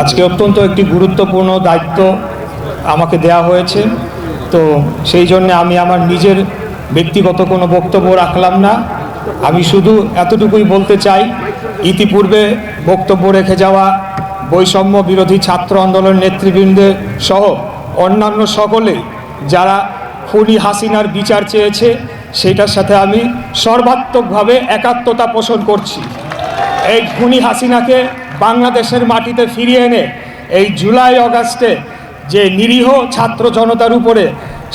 আজকে অত্যন্ত একটি গুরুত্বপূর্ণ দায়িত্ব আমাকে দেয়া হয়েছে। তো সেই জন্য আমি আমার নিজের ব্যক্তিগত কোনো বক্তব্য রাখলাম না। আমি শুধু এতটুকুই বলতে চাই, ইতিপূর্বে বক্তব্য রেখে যাওয়া বৈষম্য বিরোধী ছাত্র আন্দোলন নেতৃবৃন্দের সহ অন্যান্য সকলে যারা খুনি হাসিনার বিচার চেয়েছে, সেটার সাথে আমি সর্বাত্মকভাবে একাত্মতা পোষণ করছি। এই খুনি হাসিনাকে বাংলাদেশের মাটিতে ফিরিয়ে এনে এই জুলাই অগাস্টে যে নিরীহ ছাত্র জনতার উপরে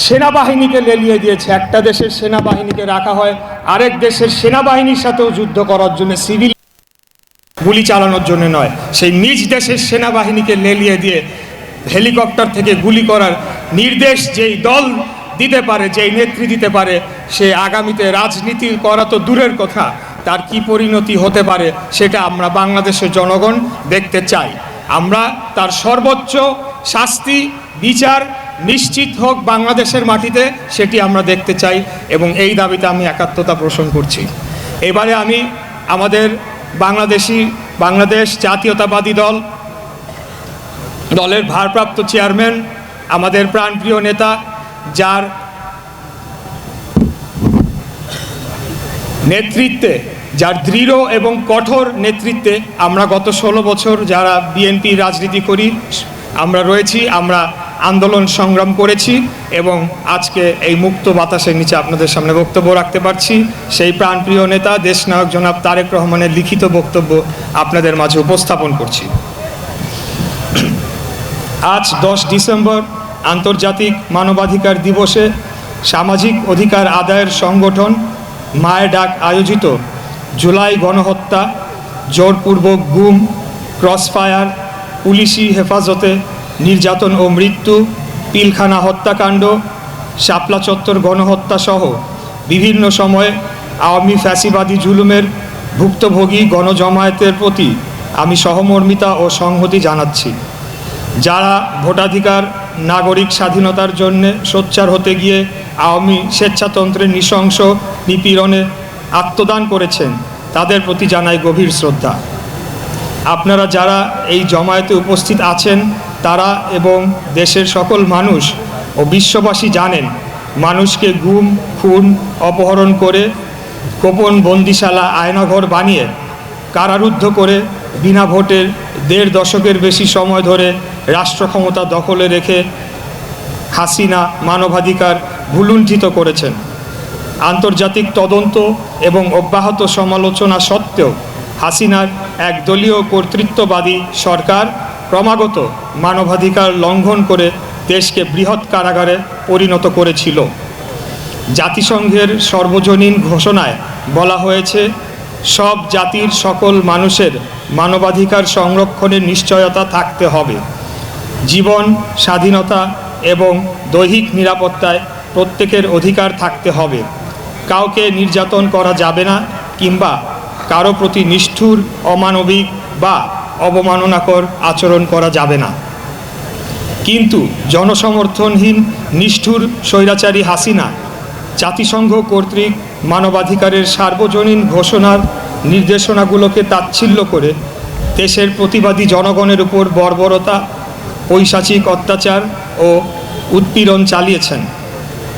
সেনাবাহিনীকে লেলিয়ে দিয়েছে, একটা দেশের সেনাবাহিনীকে রাখা হয়, আরেক দেশের সেনাবাহিনীর সাথেও যুদ্ধ করার জন্য সিভিল গুলি চালানোর জন্য নয়, সেই নিজ দেশের সেনাবাহিনীকে লেলিয়ে দিয়ে হেলিকপ্টার থেকে গুলি করার নির্দেশ যেই দল দিতে পারে, যেই নেত্রী দিতে পারে, সে আগামীতে রাজনীতি করা তো দূরের কথা। তার কি পরিণতি হতে পারে সেটা আমরা বাংলাদেশের জনগণ দেখতে চাই। আমরা তার সর্বোচ্চ শাস্তি, বিচার নিশ্চিত হোক বাংলাদেশের মাটিতে সেটি আমরা দেখতে চাই এবং এই দাবিতে আমি একাত্মতা পোষণ করছি। এবারে আমি আমাদের বাংলাদেশি, বাংলাদেশ জাতীয়তাবাদী দল, দলের ভারপ্রাপ্ত চেয়ারম্যান, আমাদের প্রাণপ্রিয় নেতা, যার নেতৃত্বে যার দৃঢ় এবং কঠোর নেতৃত্বে আমরা গত ষোলো বছর যারা বিএনপি রাজনীতি করি, আমরা রয়েছি, আমরা আন্দোলন সংগ্রাম করেছি এবং আজকে এই মুক্ত বাতাসের নিচে আপনাদের সামনে বক্তব্য রাখতে পারছি। সেই প্রাণপ্রিয় নেতা, দেশনায়ক জনাব তারেক রহমানের লিখিত বক্তব্য আপনাদের মাঝে উপস্থাপন করছি। আজ দশ ডিসেম্বর, আন্তর্জাতিক মানবাধিকার দিবসে সামাজিক অধিকার আদায়ের সংগঠন মায়ের ডাক আয়োজিত জুলাই গণহত্যা, জোরপূর্বক গুম, ক্রসফায়ার, পুলিশি হেফাজতে নির্যাতন ও মৃত্যু, পিলখানা হত্যাকাণ্ড, শাপলা চত্বর গণহত্যা সহ বিভিন্ন সময়ে আওয়ামী ফ্যাসিবাদী জুলুমের ভুক্তভোগী গণজমায়েতের প্রতি আমি সহমর্মিতা ও সংহতি জানাচ্ছি। যারা ভোটাধিকার, নাগরিক স্বাধীনতার জন্য সোচ্চার হতে গিয়ে আওয়ামী স্বেচ্ছাতন্ত্রের নৃশংস নিপীড়নে আত্মদান করেছেন, তাদের প্রতি জানাই গভীর শ্রদ্ধা। আপনারা যারা এই জমায়েতে উপস্থিত আছেন, তারা এবং দেশের সকল মানুষ ও বিশ্ববাসী জানেন, মানুষকে গুম, খুন, অপহরণ করে গোপন বন্দিশালা, আয়নাঘর বানিয়ে কারারুদ্ধ করে বিনা ভোটের দেড় দশকের বেশি সময় ধরে রাষ্ট্র ক্ষমতা দখলে রেখে হাসিনা মানবাধিকার ভুলুণ্ঠিত করেছেন। আন্তর্জাতিক তদন্ত এবং অব্যাহত সমালোচনা সত্ত্বেও হাসিনার একদলীয় কর্তৃত্ববাদী সরকার ক্রমাগত মানবাধিকার লঙ্ঘন করে দেশকে বৃহৎ কারাগারে পরিণত করেছিল। জাতিসংঘের সর্বজনীন ঘোষণায় বলা হয়েছে, সব জাতির সকল মানুষের মানবাধিকার সংরক্ষণের নিশ্চয়তা থাকতে হবে। জীবন, স্বাধীনতা এবং দৈহিক নিরাপত্তায় প্রত্যেকের অধিকার থাকতে হবে। কাউকে নির্যাতন করা যাবে না কিংবা কারও প্রতি নিষ্ঠুর, অমানবিক বা অবমাননাকর আচরণ করা যাবে না। কিন্তু জনসমর্থনহীন, নিষ্ঠুর স্বৈরাচারী হাসিনা জাতিসংঘ কর্তৃক মানবাধিকারের সার্বজনীন ঘোষণার নির্দেশনাগুলোকে তাচ্ছিল্য করে দেশের প্রতিবাদী জনগণের উপর বর্বরতা, পৈশাচিক অত্যাচার ও উৎপীড়ন চালিয়েছেন।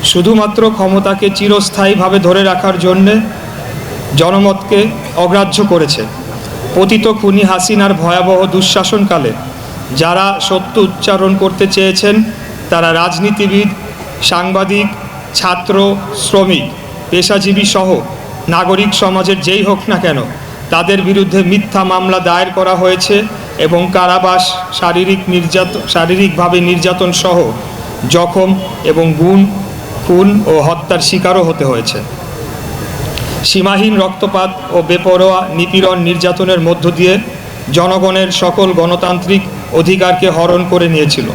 শুধুমাত্র ক্ষমতাকে চিরস্থায়ীভাবে ধরে রাখার জন্যে জনমতকে অগ্রাহ্য করেছে। পতিত খুনি হাসিনার ভয়াবহ দুঃশাসনকালে যারা সত্য উচ্চারণ করতে চেয়েছেন, তারা রাজনীতিবিদ, সাংবাদিক, ছাত্র, শ্রমিক, পেশাজীবী সহ নাগরিক সমাজের যেই হোক না কেন, তাদের বিরুদ্ধে মিথ্যা মামলা দায়ের করা হয়েছে এবং কারাবাস, শারীরিক নির্যাতন শারীরিকভাবে নির্যাতন সহ জখম এবং গুণ খুন ও হত্যার শিকারও হতে হয়েছে। সীমাহীন রক্তপাত ও বেপরোয়া নিপীড়ন নির্যাতনের মধ্য দিয়ে জনগণের সকল গণতান্ত্রিক অধিকারকে হরণ করে নিয়েছিল।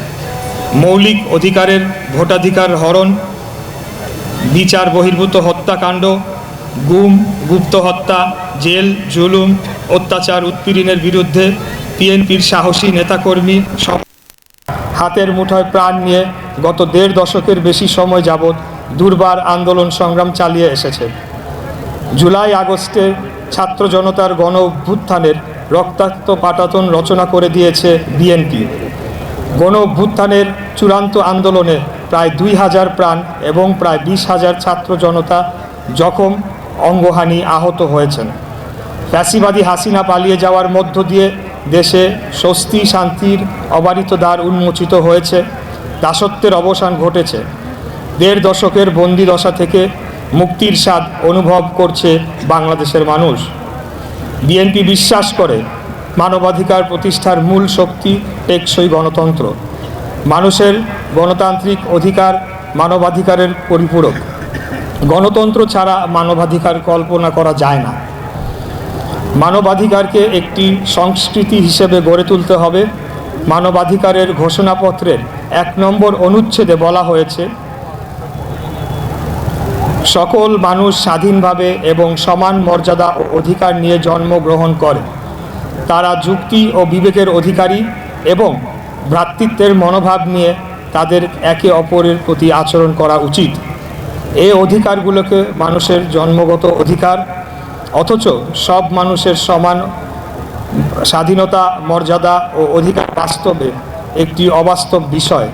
মৌলিক অধিকারের ভোটাধিকার হরণ, বিচার বহির্ভূত হত্যাকাণ্ড, গুম, গুপ্ত হত্যা, জেল, জুলুম, অত্যাচার উৎপীড়নের বিরুদ্ধে পিএনপির সাহসী নেতাকর্মী হাতের মুঠোয় প্রাণ নিয়ে গত দেড় দশকের বেশি সময় যাবৎ দুর্বার আন্দোলন সংগ্রাম চালিয়ে এসেছে। জুলাই আগস্টে ছাত্র জনতার গণ অভ্যুত্থানের রক্তাক্ত পাটাতন রচনা করে দিয়েছে বিএনপি। গণ অভ্যুত্থানের চূড়ান্ত আন্দোলনে প্রায় দুই হাজার প্রাণ এবং প্রায় বিশ হাজার ছাত্র জনতা জখম, অঙ্গহানি আহত হয়েছেন। ফ্যাসিবাদী হাসিনা পালিয়ে যাওয়ার মধ্য দিয়ে দেশে স্বস্তি, শান্তির অবারিত দ্বার উন্মোচিত হয়েছে, দাসত্বের অবসান ঘটেছে। দেড় দশকের বন্দি দশা থেকে মুক্তির স্বাদ অনুভব করছে বাংলাদেশের মানুষ। বিএনপি বিশ্বাস করে, মানবাধিকার প্রতিষ্ঠার মূল শক্তি টেকসই গণতন্ত্র। মানুষের গণতান্ত্রিক অধিকার মানবাধিকারের পরিপূরক। গণতন্ত্র ছাড়া মানবাধিকার কল্পনা করা যায় না। মানবাধিকারকে একটি সংস্কৃতি হিসেবে গড়ে তুলতে হবে। মানবাধিকারের ঘোষণাপত্রের এক নম্বর অনুচ্ছেদে বলা হয়েছে, সকল মানুষ স্বাধীনভাবে এবং সমান মর্যাদা ও অধিকার নিয়ে জন্মগ্রহণ করে। তারা যুক্তি ও বিবেকের অধিকারী এবং ভ্রাতৃত্বের মনোভাব নিয়ে তাদের একে অপরের প্রতি আচরণ করা উচিত। এই অধিকারগুলোকে মানুষের জন্মগত অধিকার অথচ সব মানুষের সমান স্বাধীনতা, মর্যাদা ও অধিকার বাস্তবে একটি অবাস্তব বিষয়।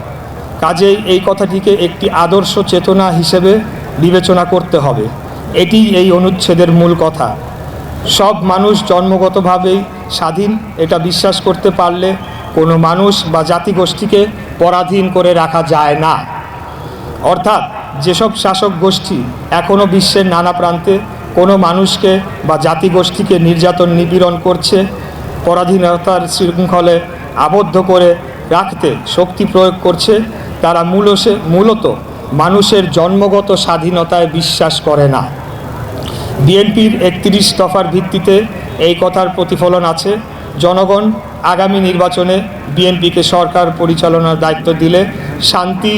কাজেই এই কথাটিকে একটি আদর্শ চেতনা হিসেবে বিবেচনা করতে হবে। এটি এই অনুচ্ছেদের মূল কথা। সব মানুষ জন্মগতভাবেই স্বাধীন, এটা বিশ্বাস করতে পারলে কোনো মানুষ বা জাতিগোষ্ঠীকে পরাধীন করে রাখা যায় না। অর্থাৎ যেসব শাসক গোষ্ঠী এখনও বিশ্বের নানা প্রান্তে মানুষকে বা জাতিগোষ্ঠীকে নির্যাতন, নিপীড়ন করছে, পরাধীনতার শৃঙ্খলে আবদ্ধ করে রাখতে শক্তি প্রয়োগ করছে, তারা মূলত মূলত মানুষের জন্মগত স্বাধীনতায় বিশ্বাস করে না। বিএনপির একত্রিশ দফার ভিত্তিতে এই কথার প্রতিফলন আছে। জনগণ আগামী নির্বাচনে বিএনপিকে সরকার পরিচালনার দায়িত্ব দিলে শান্তি,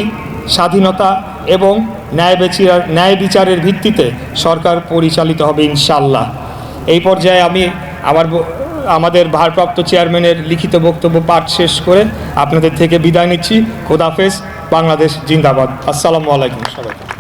স্বাধীনতা এবং ন্যায় বিচার ন্যায় বিচারের ভিত্তিতে সরকার পরিচালিত হবে ইনশাল্লাহ এই পর্যায়ে আমি আমার আমাদের ভারপ্রাপ্ত চেয়ারম্যানের লিখিত বক্তব্য পাঠ শেষ করে আপনাদের থেকে বিদায় নিচ্ছি। খোদাফেজ বাংলাদেশ জিন্দাবাদ। আসসালামু আলাইকুম সবাইকে।